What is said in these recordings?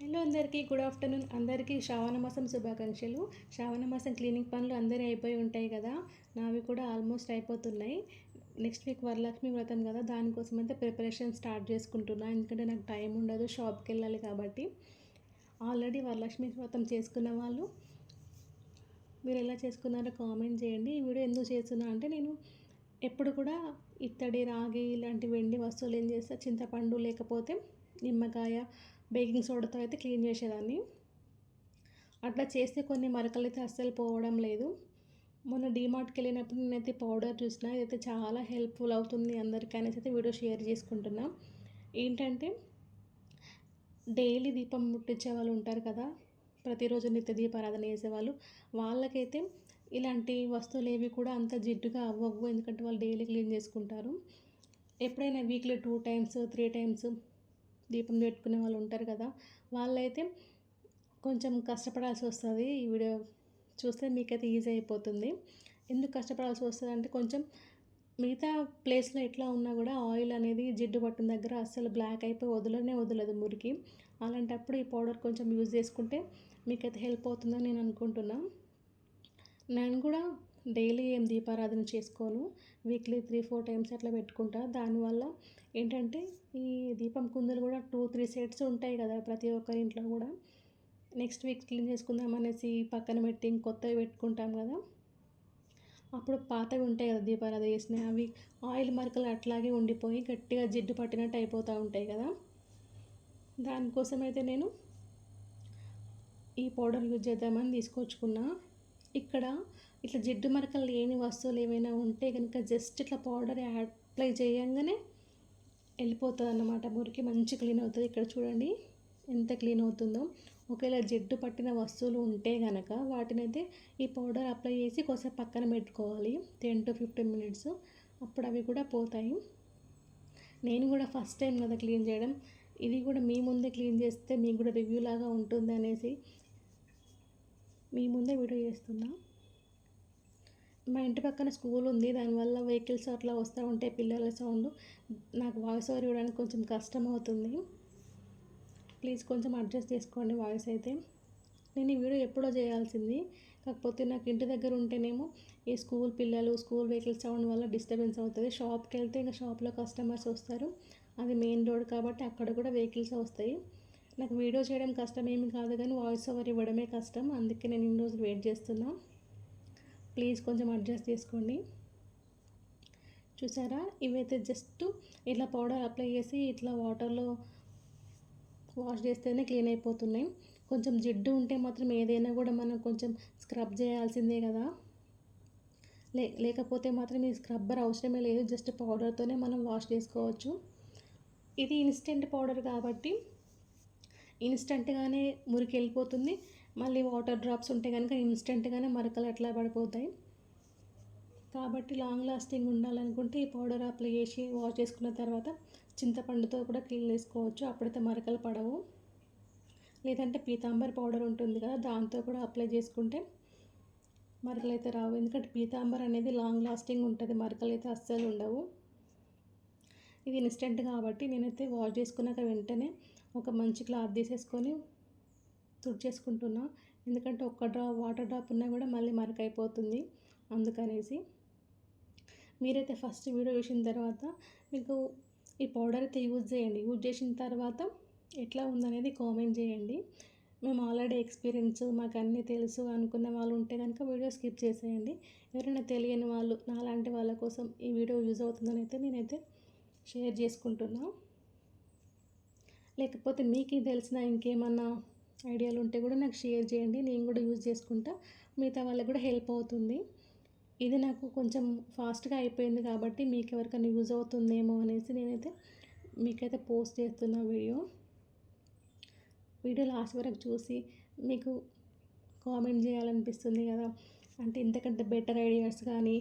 Hello అందరికీ good afternoon. అందరికీ శ్రావణ మాసం శుభాకాంక్షలు. శ్రావణ మాసం క్లీనింగ్ పనులు అందరూ అయిపోయి ఉంటాయి కదా నావి కూడా ఆల్మోస్ట్ అయిపోతున్నాయి. నెక్స్ట్ వీక్ వరలక్ష్మి వ్రతం కదా దానికోసం అయితే ప్రిపరేషన్ స్టార్ట్ చేసుకుంటున్నా. ఎందుకంటే నాకు టైం ఉండదు షాప్కి వెళ్ళాలి కాబట్టి. ఆల్రెడీ వరలక్ష్మి వ్రతం చేసుకున్న వాళ్ళు మీరు ఎలా చేసుకున్నారో కామెంట్ చేయండి. ఈ వీడియో ఎందుకు చేస్తున్నా అంటే నేను ఎప్పుడు కూడా ఇత్తడి రాగి ఇలాంటి వెండి వస్తువులు ఏం చేస్తా చింతపండు లేకపోతే నిమ్మకాయ బేకింగ్ సోడాతో అయితే క్లీన్ చేసేదాన్ని. అట్లా చేస్తే కొన్ని మరకలు అయితే అస్సలు పోవడం లేదు. మొన్న డీమార్ట్కి వెళ్ళినప్పుడు నేనైతే పౌడర్ చూసిన ఇదైతే చాలా హెల్ప్ఫుల్ అవుతుంది అందరికీ అనేసి అయితే వీడియో షేర్ చేసుకుంటున్నా. ఏంటంటే డైలీ దీపం ముట్టించే వాళ్ళు ఉంటారు కదా ప్రతిరోజు నిత్య దీపారాధన చేసేవాళ్ళు. వాళ్ళకైతే ఇలాంటి వస్తువులు ఏవి కూడా అంత జిడ్డుగా అవ్వవు ఎందుకంటే వాళ్ళు డైలీ క్లీన్ చేసుకుంటారు. ఎప్పుడైనా weekly two times three times దీపం పెట్టుకునే వాళ్ళు ఉంటారు కదా వాళ్ళైతే కొంచెం కష్టపడాల్సి వస్తుంది. ఈ వీడియో చూస్తే మీకైతే ఈజీ అయిపోతుంది. ఎందుకు కష్టపడాల్సి వస్తుంది అంటే కొంచెం మిగతా ప్లేస్లో ఎట్లా ఉన్నా కూడా ఆయిల్ అనేది జిడ్డు పట్టిన దగ్గర అస్సలు బ్లాక్ అయిపోయి వదలనే వదలదు మురికి. అలాంటప్పుడు ఈ పౌడర్ కొంచెం యూజ్ చేసుకుంటే మీకైతే హెల్ప్ అవుతుందని నేను అనుకుంటున్నాను నేను కూడా డైలీ ఏం దీపారాధన చేసుకోను. వీక్లీ త్రీ ఫోర్ టైమ్స్ అట్లా పెట్టుకుంటా. దానివల్ల ఏంటంటే ఈ దీపం కుందులు కూడా టూ త్రీ సెట్స్ ఉంటాయి కదా ప్రతి ఒక్కరి ఇంట్లో కూడా. నెక్స్ట్ వీక్ క్లీన్ చేసుకుందాం అనేసి పక్కన పెట్టి ఇంకొత్తవి పెట్టుకుంటాం కదా. అప్పుడు పాతవి ఉంటాయి కదా దీపారాధన చేసినవి. అవి ఆయిల్ మరకలు అట్లాగే ఉండిపోయి గట్టిగా జిడ్డు పట్టినట్టు అయిపోతూ ఉంటాయి కదా. దానికోసం అయితే నేను ఈ పౌడర్ యూజ్ చేద్దామని తీసుకొచ్చుకున్నా. ఇక్కడ ఇట్లా జిడ్డు మరకలు లేని వస్తువులు ఏమైనా ఉంటే కనుక జస్ట్ ఇట్లా పౌడర్ అప్లై చేయంగానే వెళ్ళిపోతుంది అన్నమాట మురికి మంచి క్లీన్ అవుతుంది. ఇక్కడ చూడండి ఎంత క్లీన్ అవుతుందో. ఒకవేళ జిడ్డు పట్టిన వస్తువులు ఉంటే కనుక వాటినైతే ఈ పౌడర్ అప్లై చేసి కొంచెం పక్కన పెట్టుకోవాలి. Ten to fifteen minutes. అప్పుడు అవి కూడా పోతాయి. నేను కూడా ఫస్ట్ టైం కదా క్లీన్ చేయడం. ఇది కూడా మీ ముందే క్లీన్ చేస్తే మీకు కూడా రివ్యూ లాగా ఉంటుంది అనేసి మీ ముందే వీడియో చేస్తున్నా. మా ఇంటి పక్కన స్కూల్ ఉంది. దానివల్ల వెహికల్స్ అట్లా వస్తూ ఉంటాయి పిల్లల సౌండ్ నాకు వాయిస్ ఓవర్ ఇవ్వడానికి కొంచెం కష్టం అవుతుంది. ప్లీజ్ కొంచెం అడ్జస్ట్ చేసుకోండి వాయిస్ అయితే. నేను ఈ వీడియో ఎప్పుడో చేయాల్సింది. కాకపోతే నాకు ఇంటి దగ్గర ఉంటేనేమో ఈ స్కూల్ పిల్లలు స్కూల్ వెహికల్స్ సౌండ్ వల్ల డిస్టర్బెన్స్ అవుతుంది. షాప్కి వెళ్తే ఇంకా షాప్లో కస్టమర్స్ వస్తారు. అది మెయిన్ రోడ్ కాబట్టి అక్కడ కూడా వెహికల్స్ వస్తాయి. నాకు వీడియో చేయడం కష్టం ఏమి కాదు కానీ వాయిస్ ఓవర్ ఇవ్వడమే కష్టం. అందుకే నేను ఇన్ని రోజులు వెయిట్ చేస్తున్నా. ప్లీజ్ కొంచెం అడ్జస్ట్ చేసుకోండి. చూసారా? ఇవైతే జస్ట్ ఇట్లా పౌడర్ అప్లై చేసి ఇట్లా వాటర్లో వాష్ చేస్తేనే క్లీన్ అయిపోతున్నాయి. కొంచెం జిడ్డు ఉంటే మాత్రం ఏదైనా కూడా మనం కొంచెం స్క్రబ్ చేయాల్సిందే కదా. లే లేకపోతే మాత్రం ఈ స్క్రబ్బర్ అవసరమే లేదు. జస్ట్ పౌడర్తోనే మనం వాష్ చేసుకోవచ్చు. ఇది ఇన్స్టెంట్ పౌడర్ కాబట్టి ఇన్స్టెంట్గానే మురికి వెళ్ళిపోతుంది మళ్ళీ వాటర్ డ్రాప్స్ ఉంటే కనుక ఇన్స్టెంట్గానే మరకలు అట్లా పడిపోతాయి. కాబట్టి లాంగ్ లాస్టింగ్ ఉండాలనుకుంటే ఈ పౌడర్ అప్లై చేసి వాష్ చేసుకున్న తర్వాత చింతపండుతో కూడా క్లీన్ చేసుకోవచ్చు. అప్పుడైతే మరకలు పడవు. లేదంటే పీతాంబర్ పౌడర్ ఉంటుంది కదా దాంతో కూడా అప్లై చేసుకుంటే మరకలు అయితే రావు. ఎందుకంటే పీతాంబర్ అనేది లాంగ్ లాస్టింగ్ ఉంటుంది మరకలు అయితే అస్సలు ఉండవు. ఇది ఇన్స్టెంట్ కాబట్టి నేనైతే వాష్ చేసుకున్నాక వెంటనే ఒక మంచి క్లాత్ తీసేసుకొని తుడిచేసుకుంటున్నా. ఎందుకంటే ఒక్క డ్రాప్ వాటర్ డ్రాప్ ఉన్నా కూడా మళ్ళీ మరకైపోతుంది అందుకనేసి. మీరైతే ఫస్ట్ వీడియో చూసిన తర్వాత మీకు ఈ పౌడర్ అయితే యూజ్ చేయండి. యూజ్ చేసిన తర్వాత ఎట్లా ఉందనేది కామెంట్ చేయండి. మేము ఆల్రెడీ ఎక్స్పీరియన్స్ మాకు అన్నీ తెలుసు అనుకున్న వాళ్ళు ఉంటే కనుక వీడియో స్కిప్ చేసేయండి. ఎవరైనా తెలియని వాళ్ళు నాలాంటి వాళ్ళ కోసం ఈ వీడియో యూజ్ అవుతుందని అయితే నేనైతే షేర్ చేసుకుంటున్నాను లేకపోతే మీకు తెలిసిన ఇంకేమన్నా ఐడియాలు ఉంటే కూడా నాకు షేర్ చేయండి. నేను కూడా యూజ్ చేసుకుంటా. మిగతా వాళ్ళకి కూడా హెల్ప్ అవుతుంది. ఇది నాకు కొంచెం ఫాస్ట్గా అయిపోయింది కాబట్టి మీకు ఎవరికైనా యూజ్ అవుతుందేమో అనేసి నేనైతే మీకైతే పోస్ట్ చేస్తున్న వీడియో. వీడియో లాస్ట్ వరకు చూసి మీకు కామెంట్ చేయాలనిపిస్తుంది కదా. అంటే ఇంతకంటే బెటర్ ఐడియాస్ కానీ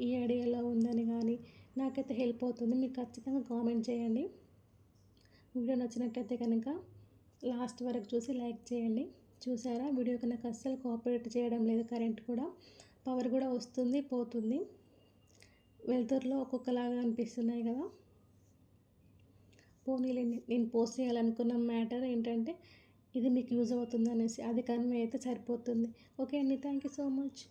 ఈ ఐడియాలో ఉందని కానీ నాకైతే హెల్ప్ అవుతుంది. మీకు ఖచ్చితంగా కామెంట్ చేయండి. వీడియో నచ్చినట్లయితే కనుక లాస్ట్ వరకు చూసి లైక్ చేయండి. చూసారా? వీడియో నాకు అస్సలు కోఆపరేట్ చేయడం లేదు. కరెంట్ కూడా పవర్ కూడా వస్తుంది పోతుంది. వెలుతురులో ఒక్కొక్కలాగా అనిపిస్తున్నాయి కదా? పోనీలేండి నేను పోస్ట్ చేయాలనుకున్న మ్యాటర్ ఏంటంటే ఇది మీకు యూజ్ అవుతుంది అనేసి అది కన్వే అయితే సరిపోతుంది. ఓకే అండి. Thank you so much.